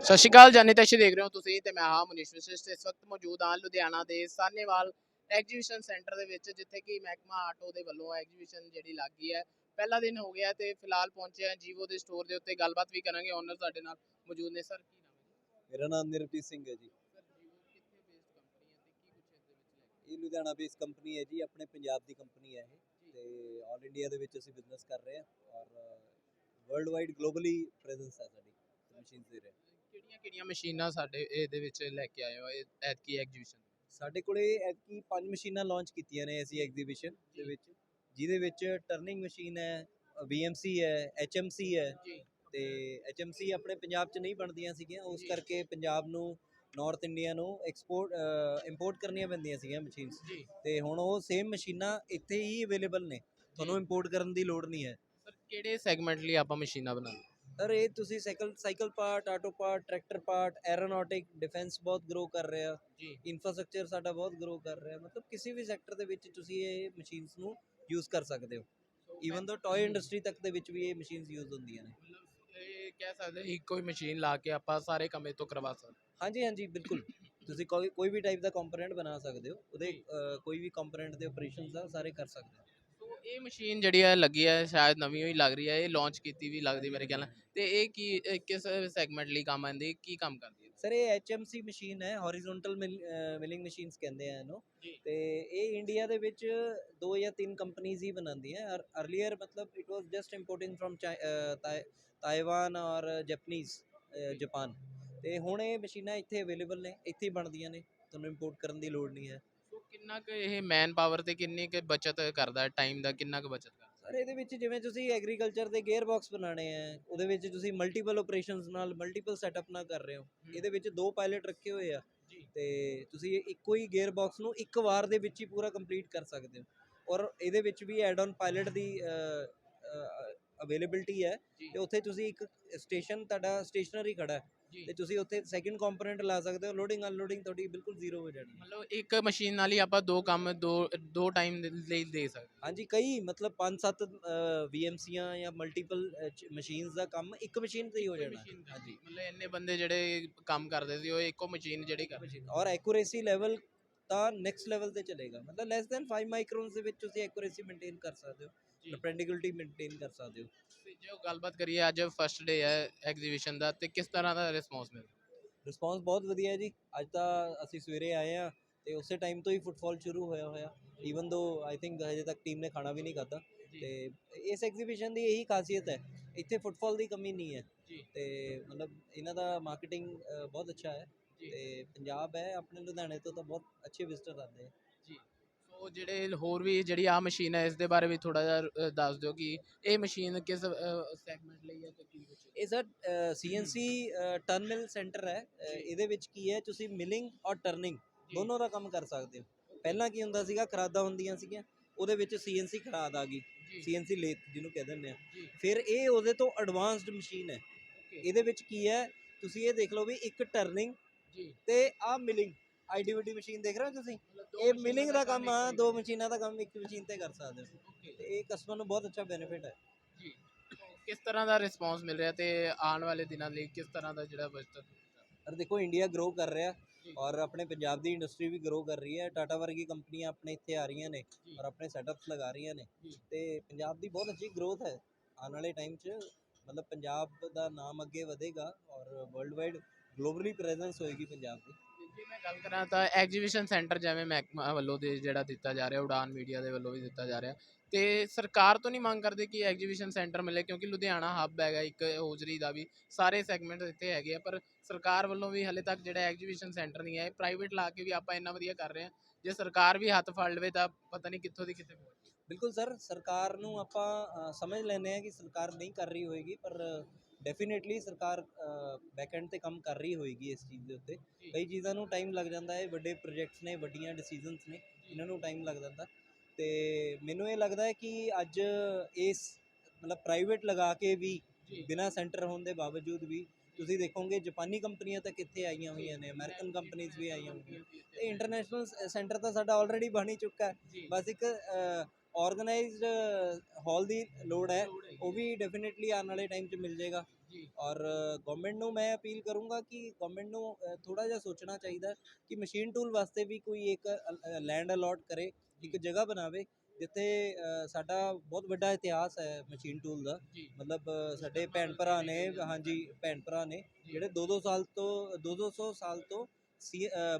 ਸਤਿ ਸ਼੍ਰੀ ਅਕਾਲ ਜਾਨੀ ਤੈਸ਼ੀ ਦੇਖ ਰਹੇ ਹੋ ਤੁਸੀਂ ਤੇ ਮੈਂ ਹਾਂ ਮਨੀਸ਼ ਵਿਸ਼ਿਸ਼ਟ ਇਸ ਵਕਤ ਮੌਜੂਦ ਹਾਂ ਲੁਧਿਆਣਾ ਦੇ ਸਾਹਨੇਵਾਲ ਐਗਜੀਬਿਸ਼ਨ ਸੈਂਟਰ ਦੇ ਵਿੱਚ ਜਿੱਥੇ ਕਿ ਮਹਿਕਮਾ ਆਟੋ ਦੇ ਵੱਲੋਂ ਐਗਜੀਬਿਸ਼ਨ ਜਿਹੜੀ ਲੱਗੀ ਹੈ ਪਹਿਲਾ ਦਿਨ ਹੋ ਗਿਆ ਤੇ ਫਿਲਹਾਲ ਪਹੁੰਚੇ ਹਾਂ ਜੀਵੋ ਦੇ ਸਟੋਰ ਦੇ ਉੱਤੇ ਗੱਲਬਾਤ ਵੀ ਕਰਾਂਗੇ ਓਨਰ ਸਾਡੇ ਨਾਲ ਮੌਜੂਦ ਨੇ। ਸਰ ਕੀ ਨਾਮ ਹੈ ਮੇਰਾ ਨਾਮ ਨਿਰਪ੍ਰੀਤ ਸਿੰਘ ਹੈ ਜੀ। ਤੇ ਇਹ ਲੁਧਿਆਣਾ ਬੇਸ ਕੰਪਨੀ ਹੈ ਜੀ ਆਪਣੇ ਪੰਜਾਬ ਦੀ ਕੰਪਨੀ ਹੈ ਇਹ ਤੇ ਆਲ ਇੰਡੀਆ ਦੇ ਵਿੱਚ ਅਸੀਂ ਬਿਜ਼ਨਸ ਕਰ ਰਹੇ ਹਾਂ ਔਰ ਵਰਲਡ ਵਾਈਡ ਗਲੋਬਲੀ ਪ੍ਰੈਜ਼ੈਂਸ ਹੈ ਸਾਡੀ ਮਸ਼ੀਨਸ ਦੇ ਰਹੇ। ਕਿਹੜੀਆਂ ਕਿਹੜੀਆਂ ਮਸ਼ੀਨਾਂ ਸਾਡੇ ਇਹਦੇ ਵਿੱਚ ਲੈ ਕੇ ਆਏ ਹੋ? ਇਹ ਐਤਕੀ ਐਗਜੀਬਿਸ਼ਨ ਸਾਡੇ ਕੋਲੇ ਐਤਕੀ ਪੰਜ ਮਸ਼ੀਨਾਂ ਲਾਂਚ ਕੀਤੀਆਂ ਨੇ ਅਸੀਂ ਐਗਜ਼ੀਬਿਸ਼ਨ ਦੇ। ਵਿੱਚ ਜਿਹਦੇ ਵਿੱਚ ਟਰਨਿੰਗ ਮਸ਼ੀਨ ਹੈ BMC ਹੈ HMC ਹੈ ਜੀ। ਤੇ HMC ਆਪਣੇ ਪੰਜਾਬ 'ਚ ਨਹੀਂ ਬਣਦੀਆਂ ਸੀਗੀਆਂ ਉਸ। ਕਰਕੇ ਪੰਜਾਬ ਨੂੰ ਨਾਰਥ ਇੰਡੀਆ ਨੂੰ ਐਕਸਪੋਰਟ ਇੰਪੋਰਟ ਕਰਨੀਆਂ ਪੈਂਦੀਆਂ ਸੀਗੀਆਂ ਮਸ਼ੀਨਸ ਜੀ। ਤੇ ਹੁਣ ਉਹ ਸੇਮ ਮਸ਼ੀਨਾਂ ਇੱਥੇ ਹੀ ਅਵੇਲੇਬਲ ਨੇ ਤੁਹਾਨੂੰ ਇੰਪੋਰਟ ਕਰਨ ਦੀ ਲੋੜ ਨਹੀਂ ਹੈ। ਸਰ ਕਿਹੜੇ ਸੈਗਮੈਂਟ ਲਈ ਆਪਾਂ ਮਸ਼ੀਨਾਂ ਬਣਾਉਂਦੇ? ਸਰ ਇਹ ਤੁਸੀਂ cycle cycle part auto part tractor part aeronautic defence ਬਹੁਤ ਗਰੋ ਕਰ ਰਿਹਾ ਜੀ। ਇਨਫਰਾਸਟ੍ਰਕਚਰ ਸਾਡਾ ਬਹੁਤ ਗਰੋ ਕਰ ਰਿਹਾ। ਮਤਲਬ ਕਿਸੇ ਵੀ ਸੈਕਟਰ ਦੇ ਵਿੱਚ ਤੁਸੀਂ ਇਹ ਮਸ਼ੀਨਸ ਨੂੰ ਯੂਜ਼ ਕਰ ਸਕਦੇ ਹੋ। ਈਵਨ ਦੋ ਟੌਏ ਇੰਡਸਟਰੀ ਤੱਕ ਦੇ ਵਿੱਚ ਵੀ ਇਹ ਮਸ਼ੀਨਸ ਯੂਜ਼ ਹੁੰਦੀਆਂ ਨੇ। ਮਤਲਬ ਇਹ ਕਹਿ ਸਕਦੇ ਇੱਕੋ ਹੀ ਮਸ਼ੀਨ ਲਾ ਕੇ ਆਪਾਂ ਸਾਰੇ ਕੰਮ ਤੋਂ ਕਰਵਾ ਸਕਦੇ। ਹਾਂਜੀ ਹਾਂਜੀ ਬਿਲਕੁਲ। ਤੁਸੀਂ ਕੋਈ ਕੋਈ ਵੀ ਟਾਈਪ ਦਾ ਕੰਪੋਨੈਂਟ ਬਣਾ ਸਕਦੇ ਹੋ। ਉਹਦੇ ਕੋਈ ਵੀ ਕੰਪੋਨੈਂਟ ਦੇ ਆਪਰੇਸ਼ਨਸ ਆ ਸਾਰੇ ਕਰ ਸਕਦੇ ਹੋ। ਇਹ ਮਸ਼ੀਨ ਜਿਹੜੀ ਹੈ ਲੱਗੀ ਹੈ ਸ਼ਾਇਦ ਨਵੀਂ ਹੀ ਲੱਗ ਰਹੀ ਹੈ ਇਹ ਲਾਂਚ ਕੀਤੀ ਵੀ ਲੱਗਦੀ ਮੇਰੇ ਖਿਆਲ ਨਾਲ। ਤੇ ਇਹ ਕੀ ਇਹ ਕਿਸ ਸੈਗਮੈਂਟ ਲਈ ਕੰਮ ਆਉਂਦੀ ਕੀ ਕੰਮ ਕਰਦੀ ਹੈ ਸਰ ਇਹ HMC ਮਸ਼ੀਨ ਹੈ ਹੌਰੀਜ਼ੌਨਟਲ ਮਿਲਿੰਗ ਮਸ਼ੀਨਸ ਕਹਿੰਦੇ ਆ ਇਹਨੂੰ। ਤੇ ਇਹ ਇੰਡੀਆ ਦੇ ਵਿੱਚ ਦੋ ਜਾਂ ਤਿੰਨ ਕੰਪਨੀਆਂ ਹੀ ਬਣਾਉਂਦੀਆਂ ਅਰਲੀਅਰ ਮਤਲਬ it was just importing firm Taiwan ਔਰ ਜਪਨੀਜ਼ ਜਾਪਾਨ ਤੇ ਹੁਣ ਇਹ ਮਸ਼ੀਨਾਂ ਇੱਥੇ ਅਵੇਲੇਬਲ ਨੇ ਇੱਥੇ ਹੀ ਬਣਦੀਆਂ ਨੇ। ਤੁਹਾਨੂੰ ਇੰਪੋਰਟ ਕਰਨ ਦੀ ਲੋੜ ਨਹੀਂ ਹੈ। ਸੋ ਕਿੰਨਾ ਕੁ ਇਹ ਮੈਨ ਪਾਵਰ ਤੇ ਕਿੰਨੀ ਕੁ ਬਚਤ ਕਰਦਾ ਹੈ ਟਾਈਮ ਦਾ ਕਿੰਨਾ ਕੁ ਬਚਤ ਕਰਦਾ? ਸਰ ਇਹਦੇ ਵਿੱਚ ਜਿਵੇਂ ਤੁਸੀਂ ਐਗਰੀਕਲਚਰ ਦੇ ਗੇਅਰ ਬਾਕਸ ਬਣਾਣੇ ਆ ਉਹਦੇ ਵਿੱਚ ਤੁਸੀਂ ਮਲਟੀਪਲ ਆਪਰੇਸ਼ਨਸ ਨਾਲ ਮਲਟੀਪਲ ਸੈਟਅਪ ਨਾਲ ਕਰ ਰਹੇ ਹੋ। ਇਹਦੇ ਵਿੱਚ ਦੋ ਪਾਇਲਟ ਰੱਖੇ ਹੋਏ ਆ ਤੇ ਤੁਸੀਂ ਇੱਕੋ ਹੀ ਗੇਅਰ ਬਾਕਸ ਨੂੰ ਇੱਕ ਵਾਰ ਦੇ ਵਿੱਚ ਹੀ ਪੂਰਾ ਕੰਪਲੀਟ ਕਰ ਸਕਦੇ ਹੋ। ਔਰ ਇਹਦੇ ਵਿੱਚ ਵੀ ਐਡ ਔਨ ਪਾਇਲਟ ਦੀ ਅਵੇਲੇਬਿਲਟੀ ਹੈ ਤੇ ਉੱਥੇ ਤੁਸੀਂ ਇੱਕ ਸਟੇਸ਼ਨ ਤੁਹਾਡਾ ਸਟੇਸ਼ਨਰੀ ਖੜਾ ਹੈ। ਤੇ ਤੁਸੀਂ ਉੱਥੇ ਸੈਕਿੰਡ ਕੰਪੋਨੈਂਟ ਲਾ ਸਕਦੇ ਹੋ ਲੋਡਿੰਗ ਅਨਲੋਡਿੰਗ ਤੁਹਾਡੀ ਬਿਲਕੁਲ ਜ਼ੀਰੋ ਹੋ ਜਾਣੀ। ਮਤਲਬ ਇੱਕ ਮਸ਼ੀਨ ਨਾਲ ਹੀ ਆਪਾਂ ਦੋ ਕੰਮ ਦੋ ਦੋ ਟਾਈਮ ਲਈ ਦੇ ਸਕਦੇ ਹਾਂਜੀ ਕਈ ਮਤਲਬ 5-7 VMCਆਂ ਜਾਂ ਮਲਟੀਪਲ ਮਸ਼ੀਨਸ ਦਾ ਕੰਮ ਇੱਕ ਮਸ਼ੀਨ ਤੇ ਹੀ ਹੋ ਜਾਣਾ। ਹਾਂਜੀ। ਮਤਲਬ ਇੰਨੇ ਬੰਦੇ ਜਿਹੜੇ ਕੰਮ ਕਰਦੇ ਸੀ ਉਹ ਇੱਕੋ ਮਸ਼ੀਨ ਜਿਹੜੀ ਕਰ ਮਸ਼ੀਨ ਔਰ ਐਕੂਰੇਸੀ ਲੈਵਲ ਤਾਂ ਨੈਕਸਟ ਲੈਵਲ ਤੇ ਚਲੇਗਾ। ਮਤਲਬ ਲੈਸ ਦੈਨ 5 ਮਾਈਕਰੋਨਸ ਦੇ ਵਿੱਚ ਤੁਸੀਂ ਐਕੂਰੇਸੀ ਮੇਨਟੇਨ ਕਰ ਸਕਦੇ ਹੋ। ਪ੍ਰੈਕਟੀਕਲਿਟੀ ਮੇਨਟੇਨ ਕਰ ਸਕਦੇ ਹੋ। ਤੇ ਜੇ ਗੱਲਬਾਤ ਕਰੀਏ ਅੱਜ ਫਰਸਟ ਡੇ ਹੈ ਐਗਜ਼ੀਬਿਸ਼ਨ ਦਾ ਤੇ ਕਿਸ ਤਰ੍ਹਾਂ ਦਾ ਰਿਸਪੌਂਸ ਮਿਲ ਰਿਸਪੌਂਸ ਬਹੁਤ ਵਧੀਆ ਹੈ ਜੀ। ਅੱਜ ਤਾਂ ਅਸੀਂ ਸਵੇਰੇ ਆਏ ਆ ਤੇ ਉਸੇ ਟਾਈਮ ਤੋਂ ਹੀ ਫੁੱਟਫਾਲ ਸ਼ੁਰੂ ਹੋਇਆ ਹੋਇਆ। ਈਵਨ ਦੋ ਆਈ ਥਿੰਕ ਹਜੇ ਤੱਕ ਟੀਮ ਨੇ ਖਾਣਾ ਵੀ ਨਹੀਂ ਖਾਧਾ। ਜੀ। ਤੇ ਇਸ ਐਗਜ਼ੀਬਿਸ਼ਨ ਦੀ ਇਹੀ ਖਾਸੀਅਤ ਹੈ ਇੱਥੇ ਫੁੱਟਫਾਲ ਦੀ ਕਮੀ ਨਹੀਂ ਹੈ। ਤੇ ਮਤਲਬ ਇਹਨਾਂ ਦਾ ਮਾਰਕੀਟਿੰਗ ਬਹੁਤ ਅੱਛਾ ਹੈ। ਤੇ ਪੰਜਾਬ ਹੈ ਆਪਣੇ ਲੁਧਿਆਣੇ ਤੋਂ ਤਾਂ ਬਹੁਤ ਅੱਛੇ ਵਿਜ਼ਟਰ ਆਉਂਦੇ ਆ। ਸੋ ਜਿਹੜੇ ਹੋਰ ਵੀ ਜਿਹੜੀ ਆ ਮਸ਼ੀਨ ਹੈ ਇਸ ਦੇ ਬਾਰੇ ਵੀ ਥੋੜਾ ਜਿਹਾ ਦੱਸ ਦਿਓ ਕਿ ਇਹ ਮਸ਼ੀਨ ਕਿਸ ਸੈਗਮੈਂਟ ਲਈ ਹੈ ਤੇ ਕੀ ਕੁਛ ਇਹ ਸਰ ਸੀਐਨਸੀ ਟਰਨਲ ਸੈਂਟਰ ਹੈ। ਇਹਦੇ ਵਿੱਚ ਕੀ ਹੈ ਤੁਸੀਂ ਮਿਲਿੰਗ ਔਰ ਟਰਨਿੰਗ ਜੀ। ਦੋਨੋਂ ਦਾ ਕੰਮ ਕਰ ਸਕਦੇ ਹੋ। ਪਹਿਲਾਂ ਕੀ ਹੁੰਦਾ ਸੀਗਾ ਖਰਾਦਾ ਹੁੰਦੀਆਂ ਸੀਗੀਆਂ ਉਹਦੇ ਵਿੱਚ ਸੀਐਨਸੀ ਖਰਾਦ ਆ ਗਈ। ਜੀ। ਸੀਐਨਸੀ ਲੇਥ ਜਿਹਨੂੰ ਕਹਿ ਦਿੰਦੇ ਆ। ਜੀ। ਫਿਰ ਇਹ ਉਹਦੇ ਤੋਂ ਐਡਵਾਂਸਡ ਮਸ਼ੀਨ ਹੈ। ਇਹਦੇ ਵਿੱਚ ਕੀ ਹੈ ਤੁਸੀਂ ਇਹ ਦੇਖ ਲਓ ਵੀ ਇੱਕ ਟਰਨਿੰਗ ਜੀ। ਤੇ ਆ ਮਿਲਿੰਗ ਆਈਡੀਵੀਟੀ ਮਸ਼ੀਨ ਦੇਖ ਰਹੇ ਹੋ ਤੁਸੀਂ? ਇਹ ਮਿਲਿੰਗ ਦਾ ਕੰਮ ਆ ਦੋ ਮਸ਼ੀਨਾਂ ਦਾ ਕੰਮ ਇੱਕ ਮਸ਼ੀਨ ਤੇ ਕਰ ਸਕਦੇ ਹੋ। ਤੇ ਇਹ ਕਸਟਮਰ ਨੂੰ ਬਹੁਤ ਅੱਛਾ ਬੈਨੀਫਿਟ ਹੈ। ਜੀ। ਕਿਸ ਤਰ੍ਹਾਂ ਦਾ ਰਿਸਪੌਂਸ ਮਿਲ ਰਿਹਾ ਤੇ ਆਉਣ ਵਾਲੇ ਦਿਨਾਂ ਲਈ ਕਿਸ ਤਰ੍ਹਾਂ ਦਾ ਜਿਹੜਾ ਬਜਟ ਪਰ ਦੇਖੋ ਇੰਡੀਆ ਗਰੋ ਕਰ ਰਿਹਾ। ਔਰ ਆਪਣੇ ਪੰਜਾਬ ਦੀ ਇੰਡਸਟਰੀ ਵੀ ਗਰੋ ਕਰ ਰਹੀ ਹੈ। ਟਾਟਾ ਵਰਗੀ ਕੰਪਨੀਆਂ ਆਪਣੇ ਇੱਥੇ ਆ ਰਹੀਆਂ ਨੇ। ਔਰ ਆਪਣੇ ਸੈਟਅਪਸ ਲਗਾ ਰਹੀਆਂ ਨੇ। ਤੇ ਪੰਜਾਬ ਦੀ ਬਹੁਤ ਅੱਛੀ ਗਰੋਥ ਹੈ। ਆਉਣ ਵਾਲੇ ਟਾਈਮ 'ਚ ਮਤਲਬ ਪੰਜਾਬ ਦਾ ਨਾਮ ਅੱਗੇ ਵਧੇਗਾ ਔਰ ਵਰਲਡ ਵਾਈਡ ਗਲੋਬਲੀ ਪ੍ਰੈਜ਼ੈਂਸ ਹੋਏਗੀ ਪੰਜਾਬ ਦੀ? ਜੇ ਮੈਂ ਗੱਲ ਕਰਾਂ ਤਾਂ ਐਗਜੀਬਿਸ਼ਨ ਸੈਂਟਰ ਜਿਵੇਂ ਮਹਿਕਮਾ ਵੱਲੋਂ ਦੇ ਜਿਹੜਾ ਦਿੱਤਾ ਜਾ ਰਿਹਾ ਉਡਾਨ ਮੀਡੀਆ ਦੇ ਵੱਲੋਂ ਵੀ ਦਿੱਤਾ ਜਾ ਰਿਹਾ। ਤੇ ਸਰਕਾਰ ਤੋਂ ਨਹੀਂ ਮੰਗ ਕਰਦੇ ਕਿ ਐਗਜੀਬਿਸ਼ਨ ਸੈਂਟਰ ਮਿਲੇ ਕਿਉਂਕਿ ਲੁਧਿਆਣਾ ਹੱਬ ਹੈਗਾ ਇੱਕ ਹੋਜਰੀ ਦਾ ਵੀ ਸਾਰੇ ਸੈਗਮੈਂਟ ਇੱਥੇ ਹੈਗੇ ਆ ਪਰ ਸਰਕਾਰ ਵੱਲੋਂ ਵੀ ਹਲੇ ਤੱਕ ਜਿਹੜਾ ਐਗਜੀਬਿਸ਼ਨ ਸੈਂਟਰ ਨਹੀਂ ਹੈ ਪ੍ਰਾਈਵੇਟ ਲਾ ਕੇ ਵੀ ਆਪਾਂ ਇੰਨਾ ਵਧੀਆ ਕਰ ਰਹੇ ਹਾਂ। ਜੇ ਸਰਕਾਰ ਵੀ ਹੱਥ ਫੜ ਲਵੇ ਤਾਂ ਪਤਾ ਨਹੀਂ ਕਿੱਥੋਂ ਦੀ ਕਿੱਥੇ ਪਹੁੰਚ ਬਿਲਕੁਲ ਸਰ ਸਰਕਾਰ ਨੂੰ ਆਪਾਂ ਸਮਝ ਲੈਂਦੇ ਆ ਕਿ ਸਰਕਾਰ ਨਹੀਂ ਕਰ ਰਹੀ ਹੋਏਗੀ ਪਰ ਡੈਫੀਨੇਟਲੀ ਸਰਕਾਰ ਬੈਕਐਂਡ ਤੇ ਕੰਮ ਕਰ ਰਹੀ ਹੋਏਗੀ ਇਸ ਚੀਜ਼ ਦੇ ਉੱਤੇ। ਕਈ ਚੀਜ਼ਾਂ ਨੂੰ ਟਾਈਮ ਲੱਗ ਜਾਂਦਾ ਹੈ ਵੱਡੇ ਪ੍ਰੋਜੈਕਟਸ ਨੇ ਵੱਡੀਆਂ ਡਿਸੀਜਨਸ ਨੇ ਇਹਨਾਂ ਨੂੰ ਟਾਈਮ ਲੱਗ ਜਾਂਦਾ। ਤੇ ਮੈਨੂੰ ਇਹ ਲੱਗਦਾ ਹੈ ਕਿ ਅੱਜ ਇਸ ਮਤਲਬ ਪ੍ਰਾਈਵੇਟ ਲਗਾ ਕੇ ਵੀ ਬਿਨਾਂ ਸੈਂਟਰ ਹੋਣ ਦੇ ਬਾਵਜੂਦ ਵੀ ਤੁਸੀਂ ਦੇਖੋਗੇ ਜਾਪਾਨੀ ਕੰਪਨੀਆਂ ਤੱਕ ਇੱਥੇ ਆਈਆਂ ਹੋਈਆਂ ਨੇ ਅਮਰੀਕਨ ਕੰਪਨੀਆਂ ਵੀ ਆਈਆਂ ਹੋਈਆਂ ਤੇ ਇੰਟਰਨੈਸ਼ਨਲ ਸੈਂਟਰ ਤਾਂ ਸਾਡਾ ਆਲਰੇਡੀ ਬਣ ਹੀ ਚੁੱਕਾ ਹੈ। ਬਸ ਇੱਕ ਆਰਗੇਨਾਈਜ਼ਡ ਹਾਲ ਦੀ ਲੋੜ ਹੈ ਉਹ ਵੀ ਡੈਫੀਨਿਟਲੀ ਆਉਣ ਵਾਲੇ ਟਾਈਮ 'ਚ ਮਿਲ ਜਾਏਗਾ। ਔਰ ਗਵਰਨਮੈਂਟ ਨੂੰ ਮੈਂ ਅਪੀਲ ਕਰੂੰਗਾ ਕਿ ਗਵਰਨਮੈਂਟ ਨੂੰ ਥੋੜਾ ਜਿਹਾ ਸੋਚਣਾ ਚਾਹੀਦਾ ਕਿ ਮਸ਼ੀਨ ਟੂਲ ਵਾਸਤੇ ਵੀ ਕੋਈ ਇੱਕ ਲੈਂਡ ਅਲਾਟ ਕਰੇ ਇੱਕ ਜਗ੍ਹਾ ਬਣਾਵੇ ਜਿੱਥੇ ਸਾਡਾ ਬਹੁਤ ਵੱਡਾ ਇਤਿਹਾਸ ਹੈ ਮਸ਼ੀਨ ਟੂਲ ਦਾ। ਮਤਲਬ ਸਾਡੇ ਭੈਣ ਭਰਾ ਨੇ ਹਾਂਜੀ ਭੈਣ ਭਰਾ ਨੇ ਜਿਹੜੇ 2-2 ਸਾਲ ਤੋਂ 2-200 ਸਾਲ ਤੋਂ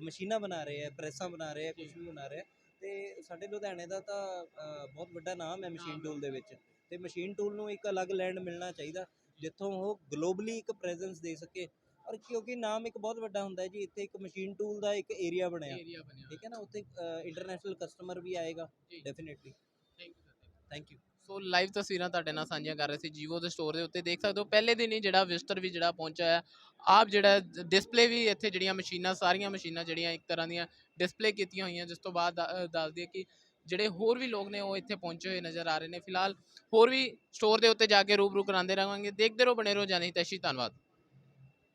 ਮਸ਼ੀਨਾਂ ਬਣਾ ਰਹੇ ਆ ਪ੍ਰੈਸਾਂ ਬਣਾ ਰਹੇ ਆ ਕੁਝ ਵੀ ਬਣਾ ਰਹੇ ਆ ਤੇ ਸਾਡੇ ਲੁਧਿਆਣੇ ਦਾ ਤਾਂ ਅ, ਬਹੁਤ ਵੱਡਾ ਨਾਮ ਹੈ ਮਸ਼ੀਨ ਟੂਲ ਦੇ ਵਿੱਚ। ਤੇ ਮਸ਼ੀਨ ਟੂਲ ਨੂੰ ਇੱਕ ਅਲੱਗ ਲੈਂਡ ਮਿਲਣਾ ਚਾਹੀਦਾ ਜਿੱਥੋਂ ਉਹ ਗਲੋਬਲੀ ਇੱਕ ਪ੍ਰੈਜ਼ੈਂਸ ਦੇ ਸਕੇ। ਔਰ ਕਿਉਂਕਿ ਨਾਮ ਇੱਕ ਬਹੁਤ ਵੱਡਾ ਹੁੰਦਾ ਹੈ ਜੀ ਇੱਥੇ ਇੱਕ ਮਸ਼ੀਨ ਟੂਲ ਦਾ ਇੱਕ ਏਰੀਆ ਬਣਿਆ। ਏਰੀਆ ਬਣਿਆ। ਠੀਕ ਹੈ ਨਾ? ਉੱਥੇ ਇੰਟਰਨੈਸ਼ਨਲ ਕਸਟਮਰ ਵੀ ਆਏਗਾ ਜੀ। Definitely thank you sir thank you so live ਤਸਵੀਰਾਂ ਤੁਹਾਡੇ ਨਾਲ ਸਾਂਝੀਆਂ ਕਰ ਰਹੇ ਸੀ ਜੀਵੋ ਦੇ ਸਟੋਰ ਦੇ ਉੱਤੇ। ਦੇਖ ਸਕਦੇ ਹੋ ਪਹਿਲੇ ਦਿਨ ਹੀ ਜਿਹੜਾ ਵਿਜ਼ਟਰ ਵੀ ਜਿਹੜਾ ਪਹੁੰਚਿਆ ਹੈ ਆਪ ਜਿਹੜਾ ਡਿਸਪਲੇ ਵੀ ਇੱਥੇ ਜਿਹੜੀਆਂ ਮਸ਼ੀਨਾਂ ਸਾਰੀਆਂ ਮਸ਼ੀਨਾਂ ਜਿਹੜੀਆਂ ਇੱਕ ਤਰ੍ਹਾਂ ਦੀਆਂ ਡਿਸਪਲੇ ਕੀਤੀਆਂ ਹੋਈਆਂ। ਜਿਸ ਤੋਂ ਬਾਅਦ ਦ- ਅ, ਦੱਸ ਕਿ ਜਿਹੜੇ ਹੋਰ ਵੀ ਲੋਕ ਨੇ ਉਹ ਇੱਥੇ ਪਹੁੰਚੇ ਹੋਏ ਨਜ਼ਰ ਆ ਰਹੇ ਨੇ। ਫਿਲਹਾਲ ਹੋਰ ਵੀ ਸਟੋਰ ਦੇ ਉੱਤੇ ਜਾ ਕੇ ਰੂਬਰੂ ਕਰਾਉਂਦੇ ਰਹਾਂਗੇ। ਦੇਖਦੇ ਰਹੋ ਬਣੇ ਰਹੋ ਜਾਨੀ ਤਸ਼ੀ ਧੰਨਵਾਦ।